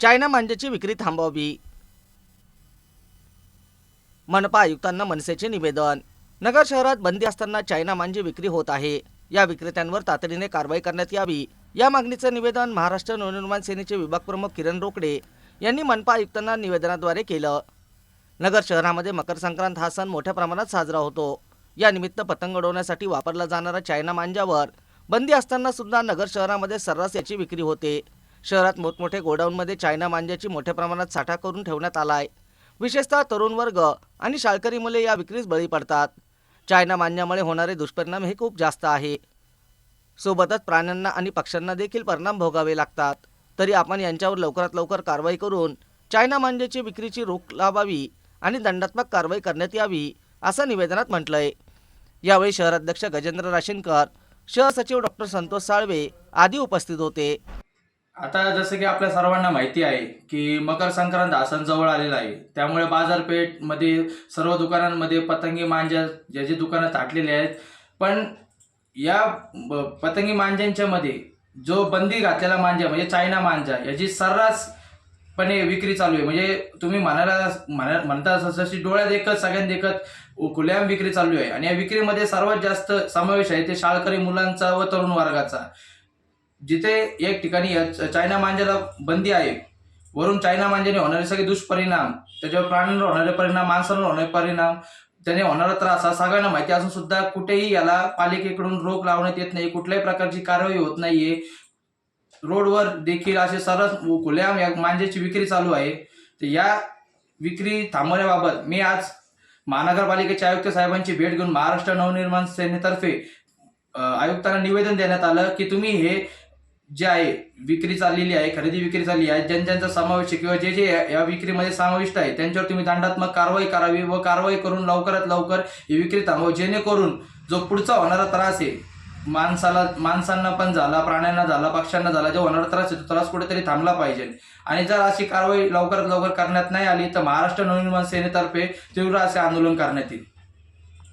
China मांज्याची विक्री थांबवावी. मनपा आयुक्तांना मनसेचे निवेदन. नगर शहरात बंदी असताना चायना मांजी विक्री होत आहे. या विक्रेत्यांवर तातडीने कारवाई करण्यात यावी. या मागणीचं निवेदन महाराष्ट्र नवनिर्माण सेनेचे विभाग प्रमुख किरण रोकडे यांनी मनपा आयुक्तांना निवेदनाद्वारे केलं. नगर शहरामध्ये मकर संक्रांत हा सण मोठ्या प्रमाणात साजरा होतो. यानिमित्त पतंग उडवण्यासाठी वापरला जाणारा चायना मांजावर बंदी असताना सुद्धा नगर शहरामध्ये सर्रास याची विक्री होते. शहरात मोठमोठे गोडाऊनमध्ये चायना मांज्याची मोठ्या प्रमाणात साठा करून ठेवण्यात आलाय विशेषतः तरुण वर्ग आणि शाळकरी मुले या विक्रीस बळी पडतात. चायना मांज्यामुळे होणारे दुष्परिणाम हे खूप जास्त आहे. सोबतच प्राण्यांना आणि पक्ष्यांना देखील परिणाम भोगावे लागतात. तरी आपण यांच्यावर लवकरात लवकर कारवाई करून चायना मांज्याची विक्रीची रोख लावावी आणि दंडात्मक कारवाई करण्यात यावी असं निवेदनात म्हटलंय. यावेळी शहराध्यक्ष गजेंद्र राशीनकर शहर सचिव डॉक्टर संतोष साळवे आदी उपस्थित होते. आता जसं की आपल्या सर्वांना माहिती आहे की मकर संक्रांत हा सण जवळ आलेला आहे. त्यामुळे बाजारपेठमध्ये सर्व दुकानांमध्ये पतंगी मांजा ज्याची दुकानं ताटलेली आहेत. पण या पतंगी मांजांच्या मध्ये जो बंदी घातलेला मांजा म्हणजे चायना मांजा याची सर्रासपणे विक्री चालू आहे. म्हणजे तुम्ही म्हणायला म्हणा म्हणता जशी डोळ्यात एकच सगळ्यांना देखत खुल्याम विक्री चालू आहे. आणि या विक्रीमध्ये सर्वात जास्त समावेश आहे ते शाळकरी मुलांचा व तरुण वर्गाचा. जिथे एक ठिकाणी या च- चायना मांजाला बंदी आहे. वरून चायना मांजाने होणारे सगळे दुष्परिणाम त्याच्यावर प्राण्यांवर होणारे परिणाम माणसांवर होणारे परिणाम त्याने होणारा त्रास हा सगळ्यांना माहिती असून सुद्धा कुठेही याला पालिकेकडून रोख लावण्यात येत नाही. कुठल्याही प्रकारची कारवाई होत नाहीये. रोडवर देखील असे सरस खुल्याम या मांजाची विक्री चालू आहे. तर या विक्री थांबवण्याबाबत मी आज महानगरपालिकेचे आयुक्त साहेबांची भेट घेऊन महाराष्ट्र नवनिर्माण सेनेतर्फे आयुक्तांना निवेदन देण्यात आलं की तुम्ही हे जे आहे विक्री चाललेली आहे खरेदी विक्री चालली आहे ज्यां ज्यांचा समावेश आहे किंवा जे जे या- या विक्रीमध्ये समाविष्ट आहे त्यांच्यावर तुम्ही दंडात्मक कारवाई करावी व कारवाई करून लवकरात लवकर ही विक्री थांबवा. जेणेकरून जो पुढचा होणारा त्रास आहे माणसाला माणसांना पण झाला प्राण्यांना झाला पक्ष्यांना झाला जो होणारा त्रास आहे तो त्रास कुठेतरी थांबला पाहिजे. आणि जर अशी कारवाई लवकरात लवकर करण्यात नाही आली तर महाराष्ट्र नवनिर्माण सेनेतर्फे तीव्र असे आंदोलन करण्यात येईल.